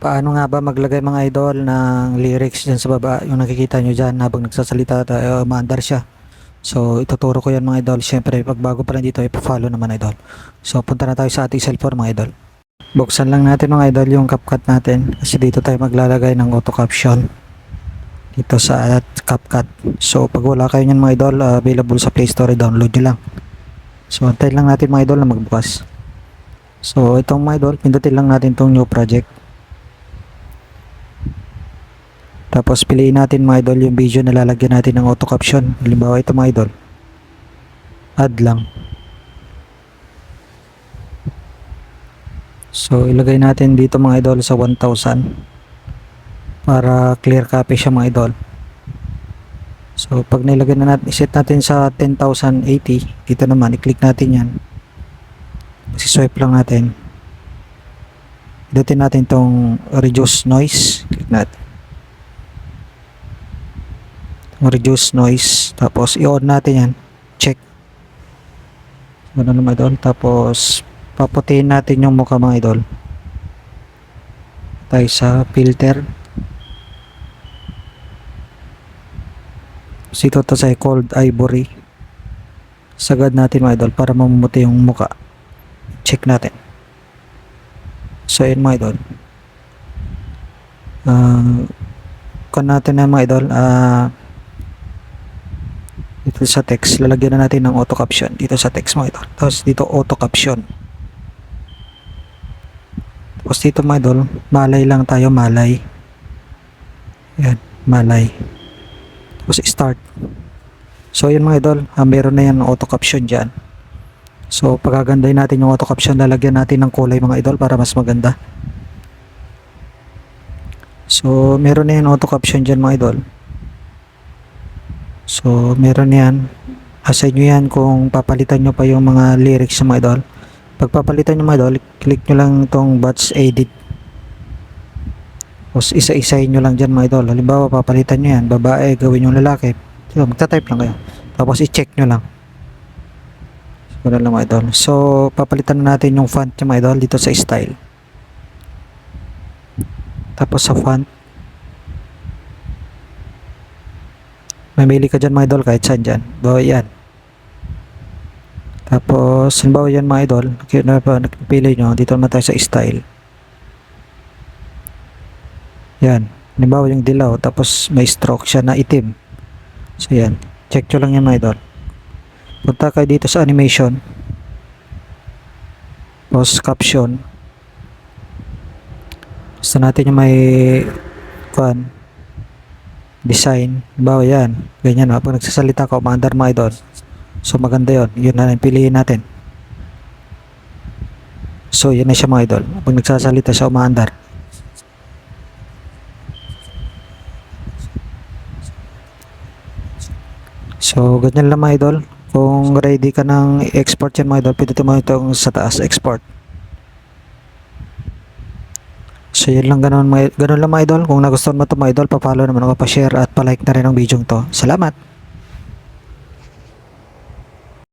Paano nga ba maglagay mga idol ng lyrics dyan sa baba? Yung nakikita nyo dyan habang nagsasalita tayo, maandar siya. So, ituturo ko yan mga idol. Siyempre, pag bago pa lang dito, ipa-follow naman idol. So, punta na tayo sa ating cellphone mga idol. Buksan lang natin mga idol yung CapCut natin. Kasi dito tayo maglalagay ng auto caption. Dito sa CapCut. So, pag wala kayo nyan mga idol, uh, available sa Play Store, download nyo lang. So, antayin lang natin mga idol na magbukas. So, itong mga idol, pindutin lang natin itong new project. Tapos piliin natin mga idol yung video na lalagyan natin ng auto caption. Halimbawa ito mga idol. Add lang. So ilagay natin dito mga idol sa 1000 para clear copy siya mga idol. So pag nilagay na natin, iset natin sa 10,080, dito naman i-click natin yan. Si-swipe lang natin. Pindutin natin tong reduce noise. Click natin reduce noise. Tapos i-on natin yan. Check. Ano naman idol. Tapos paputihin natin yung mukha mga idol. Tayo sa filter. Ito to sa cold ivory. Sagad natin mga idol para mamumuti yung mukha. Check natin. So yun mga idol. Uh, kan natin na mga idol. Ah uh, dito sa text lalagyan na natin ng auto caption. Dito sa text mo ito tapos dito auto caption. Tapos dito mga idol malay lang tayo malay. Yan malay. Tapos start. So yun mga idol ah, meron na yan auto caption dyan. So pagagandahin natin yung auto caption lalagyan natin ng kulay mga idol para mas maganda. So meron na yan auto caption dyan mga idol So, meron yan. Assign nyo yan kung papalitan nyo pa yung mga lyrics sa mga idol. Pag papalitan nyo mga idol, click nyo lang itong batch edit. Tapos isa-isahin nyo lang dyan mga idol. Halimbawa, papalitan nyo yan. Babae, gawin yung lalaki. So, magta-type lang kayo. Tapos i-check nyo lang. So, lang mga idol. So, papalitan na natin yung font nyo mga idol dito sa style. Tapos sa font, mamili ka dyan mga idol kahit saan dyan. Bawa yan. Tapos halimbawa yan mga idol nagpili nyo dito naman tayo sa style. Yan. Halimbawa yung dilaw tapos may stroke siya na itim. So yan. Check nyo lang yan mga idol. Punta kayo dito sa animation. Tapos caption. Gusto natin yung may kuan design. Bawa yan ganyan pag nagsasalita ka umaandar mga idol so maganda yon yun na piliin natin. So yan na siya mga idol. Pag nagsasalita siya umaandar. So ganyan lang mga idol. Kung ready ka ng export yan mga idol pwede mo itong sa taas export So yun lang ganun, mga, ganun lang mga idol. Kung nagustuhan mo ito mga idol, pa-follow naman ako, pa-share at pa-like na rin ang video to. Salamat!